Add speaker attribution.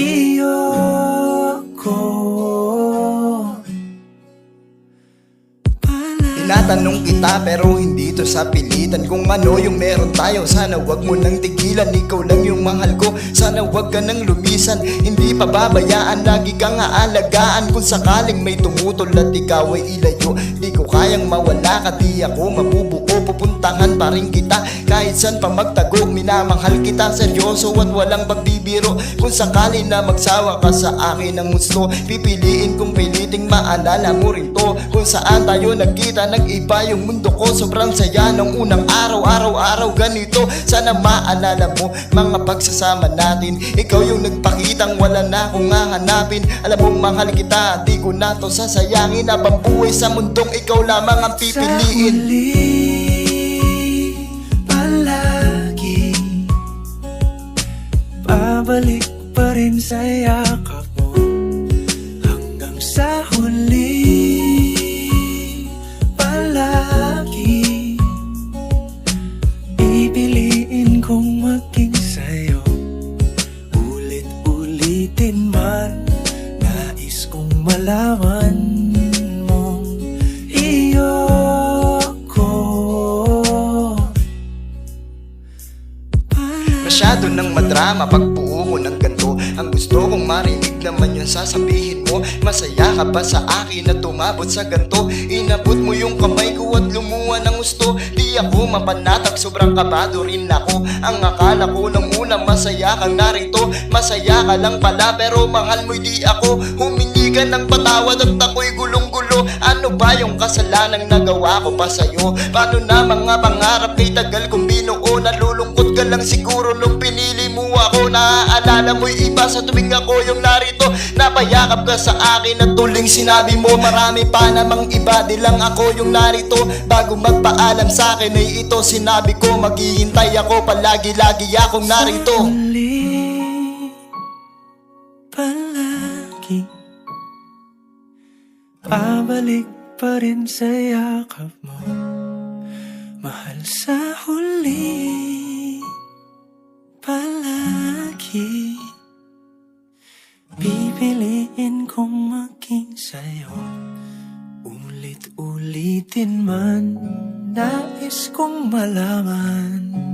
Speaker 1: Mong iyo ko
Speaker 2: Tinatanong kita pero hindi to sa pilitan. Kung ano yung meron tayo Sana wag mo nang tigilan. Ikaw lang yung mahal ko Sana wag ka nang lumisan. Hindi pa babayaan Lagi kang aalagaan. Kung sakaling may tumutol at ikaw ay ilayo Di ko kayang mawala ka Di ako Pupuntahan pa rin kita. Kahit saan pa magtago Minamahal kita. Seryoso At walang pagbibiro. Kung sakali na magsawa ka sa akin ng gusto Pipiliin kong piliting maalala mo rin to. Kung saan tayo nagkita Nag-iba yung mundo ko. Sobrang saya ng unang araw Araw-araw ganito. Sana maalala mo Mga pagsasama natin. Ikaw yung nagpakitang wala na akong hahanapin. Alam mo mahal kita Di ko na to sasayangin. Habang buhay sa mundong ikaw lamang ang
Speaker 1: Sa
Speaker 2: pipiliin
Speaker 1: huli Babalik pa rin sa yakap mo Hanggang sa huli. Palagi Pipiliin kong maging sa'yo. Ulit-ulitin man Nais kong malaman
Speaker 2: Masyado nang madrama. Pagbuo mo ng ganto Ang gusto kong marinig naman yung sasabihin mo Masaya ka ba sa akin na tumabot sa ganto? Inabot mo yung kamay ko at lumuha ng gusto. Di ako mapanatag, sobrang kabado rin ako. Ang akala ko nung una masaya kang narito Masaya ka lang pala pero mahal mo di ako. Humingi ka ng patawad at ako'y gulong-gulo. Ano ba yung kasalanang nagawa ko pa sa'yo? Paano na mga pangarap kay tagal kong ka lang siguro nung pinili mo ako. Naaalala mo'y iba sa tuwing ako yung narito. Napayakap ka sa akin at tuling sinabi mo Marami pa namang iba, di lang ako yung narito. Bago magpaalam sa akin ay ito Sinabi ko maghihintay ako Palagi-lagi akong narito.
Speaker 1: Muli Palagi. Pabalik pa rin sa yakap mo. Mahal sa huli Ulit-ulitin man Nais kong malaman